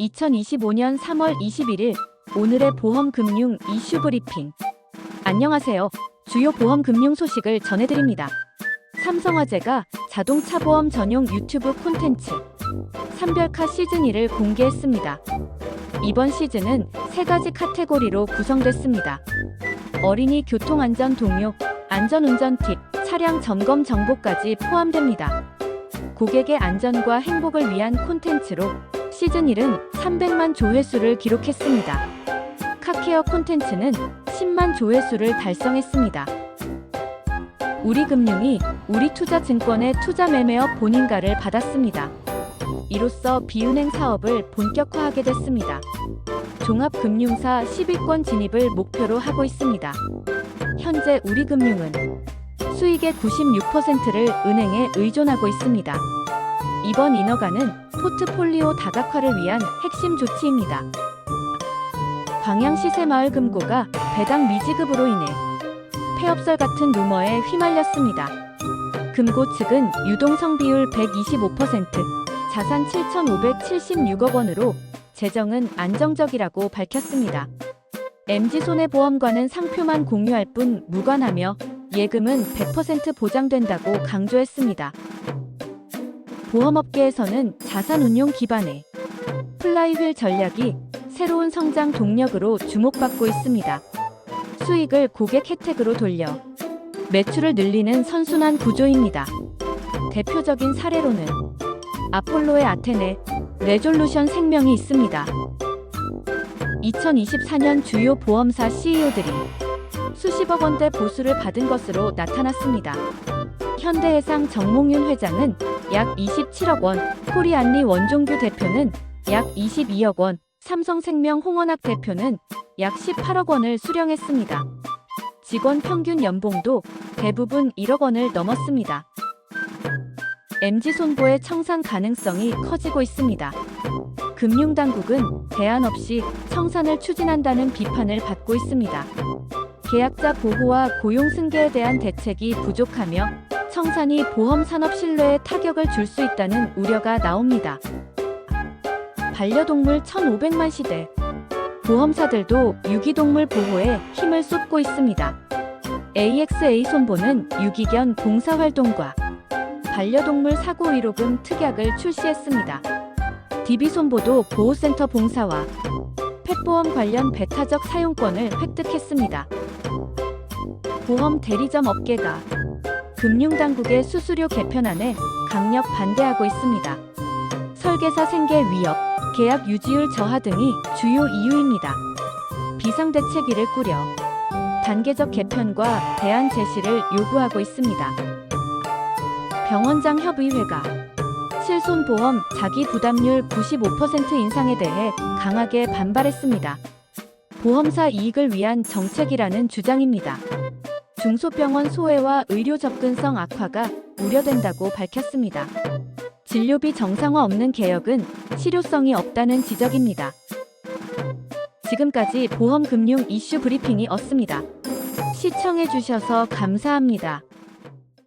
2025년 3월 21일 오늘의 보험 금융 이슈 브리핑. 안녕하세요. 주요 보험 금융 소식을 전해드립니다. 삼성화재가 자동차 보험 전용 유튜브 콘텐츠 삼별카 시즌 2를 공개했습니다. 이번 시즌은 세 가지 카테고리로 구성됐습니다. 어린이 교통안전 동요, 안전운전 팁, 차량 점검 정보까지 포함됩니다. 고객의 안전과 행복을 위한 콘텐츠로 시즌 1은 300만 조회수를 기록했습니다. 카케어 콘텐츠는 10만 조회수를 달성했습니다. 우리금융이 우리투자증권의 투자매매업 본인가를 받았습니다. 이로써 비은행 사업을 본격화하게 됐습니다. 종합금융사 10위권 진입을 목표로 하고 있습니다. 현재 우리금융은 수익의 96%를 은행에 의존하고 있습니다. 이번 인허가는 포트폴리오 다각화를 위한 핵심 조치입니다. 광양시 새마을 금고가 배당 미지급으로 인해 폐업설 같은 루머에 휘말렸습니다. 금고 측은 유동성 비율 125%, 자산 7,576억 원으로 재정은 안정적이라고 밝혔습니다. MG손해보험과는 상표만 공유할 뿐 무관하며 예금은 100% 보장된다고 강조했습니다. 보험업계에서는 자산 운용 기반의 플라이휠 전략이 새로운 성장 동력으로 주목받고 있습니다. 수익을 고객 혜택으로 돌려 매출을 늘리는 선순환 구조입니다. 대표적인 사례로는 아폴로의 아테네, 레졸루션 생명이 있습니다. 2024년 주요 보험사 CEO들이 수십억 원대 보수를 받은 것으로 나타났습니다. 현대해상 정몽윤 회장은 약 27억 원, 코리안리 원종규 대표는 약 22억 원, 삼성생명 홍원학 대표는 약 18억 원을 수령했습니다. 직원 평균 연봉도 대부분 1억 원을 넘었습니다. MG손보의 청산 가능성이 커지고 있습니다. 금융당국은 대안 없이 청산을 추진한다는 비판을 받고 있습니다. 계약자 보호와 고용 승계에 대한 대책이 부족하며 청산이 보험 산업 신뢰에 타격을 줄 수 있다는 우려가 나옵니다. 반려동물 1,500만 시대 보험사들도 유기동물 보호에 힘을 쏟고 있습니다. AXA 손보는 유기견 봉사활동과 반려동물 사고 의료금 특약을 출시했습니다. DB손보도 보호센터 봉사와 펫보험 관련 배타적 사용권을 획득했습니다. 보험 대리점 업계가 금융당국의 수수료 개편안에 강력 반대하고 있습니다. 설계사 생계 위협, 계약 유지율 저하 등이 주요 이유입니다. 비상대책위를 꾸려 단계적 개편과 대안 제시를 요구하고 있습니다. 병원장 협의회가 실손보험 자기 부담률 95% 인상에 대해 강하게 반발했습니다. 보험사 이익을 위한 정책이라는 주장입니다. 중소병원 소외와 의료 접근성 악화가 우려된다고 밝혔습니다. 진료비 정상화 없는 개혁은 실효성이 없다는 지적입니다. 지금까지 보험금융 이슈 브리핑이었습니다. 시청해주셔서 감사합니다.